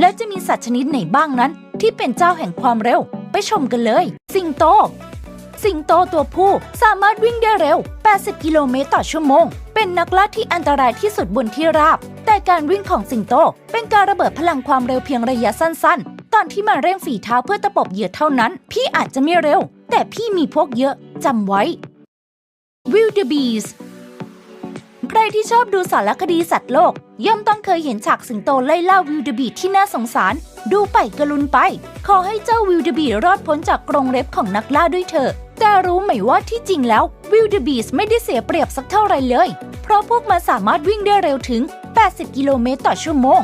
แล้วจะมีสัตว์ชนิดไหนบ้างนั้น ที่เป็นเจ้าแห่งความเร็ว ไปชมกันเลย สิงโต สิงโตตัวผู้สามารถวิ่งได้เร็ว 80 กิโลเมตรต่อชั่วโมง เป็นนักล่าที่อันตรายที่สุดบนที่ราบ แต่การวิ่งของสิงโต เป็นการระเบิดพลังความเร็วเพียงระยะสั้น ๆ ตอนที่มาเร่งฝีเท้าเพื่อตะปบเหยื่อเท่านั้น พี่อาจจะไม่เร็ว แต่พี่มีพวกเยอะจำไว้ Wildebeest ใครที่ชอบดูสารคดีสัตว์โลก ย่อมต้องเคยเห็นฉากสิงโตไล่ล่าวิลเดบีที่น่าสงสาร ดูไปกระลุนไป ขอให้เจ้าวิลเดบีรอดพ้นจากกรงเล็บของนักล่าด้วยเถอะแต่รู้ไหมว่าที่จริงแล้ววิลเดบีสไม่ได้เสียเปรียบสักเท่าไรเลย เพราะพวกมันสามารถวิ่งได้เร็วถึง 80 กิโลเมตรต่อชั่วโมง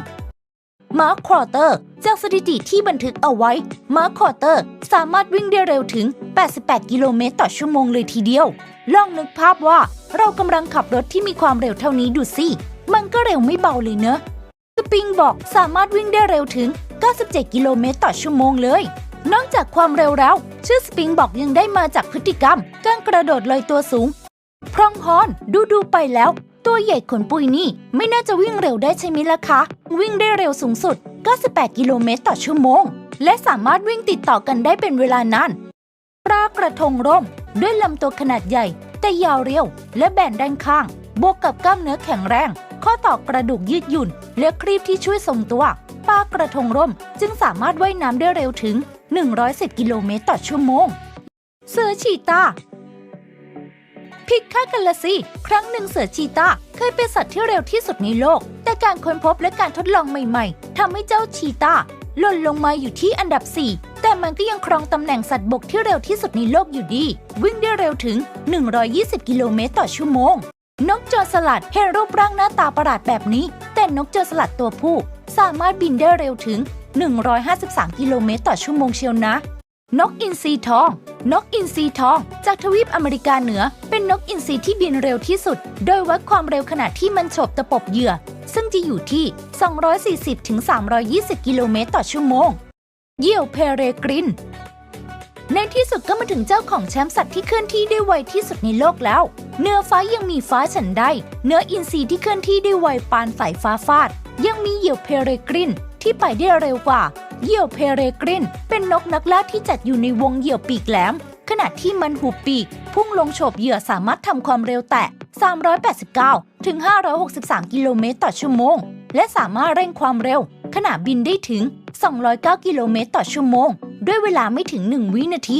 มาร์คควอเตอร์จากสถิติที่บันทึกเอาไว้ มาร์คควอเตอร์สามารถวิ่งได้เร็วถึง 88 กิโลเมตรต่อชั่วโมงเลยทีเดียว ลองนึกภาพว่า เรากำลังขับรถที่มีความเร็วเท่านี้ดูสิ มันก็เร็วไม่เบาเลยเนอะสปริงบอกสามารถวิ่งได้เร็วถึง 97 กิโลเมตรต่อชั่วโมงเลย นอกจากความเร็วแล้ว ชื่อสปริงบอกยังได้มาจากพฤติกรรม การกระโดดลอยตัวสูง พร่องฮอนดูดูๆไปแล้ว ตัวใหญ่ขนปุยนี่ไม่น่าจะวิ่งเร็วได้ใช่ไหมล่ะคะ วิ่งได้เร็วสูงสุด 98 กิโลเมตรต่อชั่วโมง และสามารถวิ่งติดต่อกันได้เป็นเวลานานปลากระทงร่ม ด้วยลำตัวขนาดใหญ่ แต่ยาวเรียว และแบนด้านข้าง บวกกับกล้ามเนื้อแข็งแรง ข้อต่อกระดูกยืดหยุ่น และครีบที่ช่วยทรงตัว ปลากระทงร่มจึงสามารถว่ายน้ำได้เร็วถึง 110 กิโลเมตรต่อชั่วโมง เสือชีตาผิดคาดกันละสิ ครั้งหนึ่งเสือชีตาเคยเป็นสัตว์ที่เร็วที่สุดในโลก แต่การค้นพบและการทดลองใหม่ ๆทำให้เจ้าชีตาหล่นลงมาอยู่ที่อันดับ 4 แต่มันก็ยังครองตำแหน่งสัตว์บกที่เร็วที่สุดในโลกอยู่ดี วิ่งได้เร็วถึง 120 กิโลเมตรต่อชั่วโมง นกจรสลัดเห็นรูปร่างหน้าตาประหลาดแบบนี้ แต่นกจรสลัดตัวผู้ สามารถบินได้เร็วถึง 153 กิโลเมตรต่อชั่วโมงเชียวนะ นกอินทรีทอง นกอินทรีทอง จากทวีปอเมริกาเหนือ เป็นนกอินทรีที่บินเร็วที่สุด โดยวัดความเร็วขณะที่มันฉบตะปบเหยื่อ ซึ่งจะอยู่ที่ 240-320 กิโลเมตรต่อชั่วโมง เหยี่ยวเพเรกริน ในที่สุดก็มาถึงเจ้าของแชมป์สัตว์ที่เคลื่อนที่ได้ไวที่สุดในโลกแล้ว เนื้อฟ้ายังมีฟ้าฉันได้ เนื้ออินทรีที่เคลื่อนที่ได้ไวปานสายฟ้าฟาด ยังมีเหยี่ยวเพเรกรินที่ไปได้เร็วกว่า เหยี่ยวเพเรกรินเป็นนกนักล่าที่จัดอยู่ในวงเหยี่ยวปีกแหลม ขณะที่มันหุบปีก พุ่งลงโฉบเหยื่อสามารถทำความเร็วแตะ 389 ถึง 563 กิโลเมตรต่อชั่วโมง และสามารถเร่งความเร็วขณะบินได้ถึง 209 กิโลเมตรต่อชั่วโมง ด้วยเวลาไม่ถึง 1 วินาที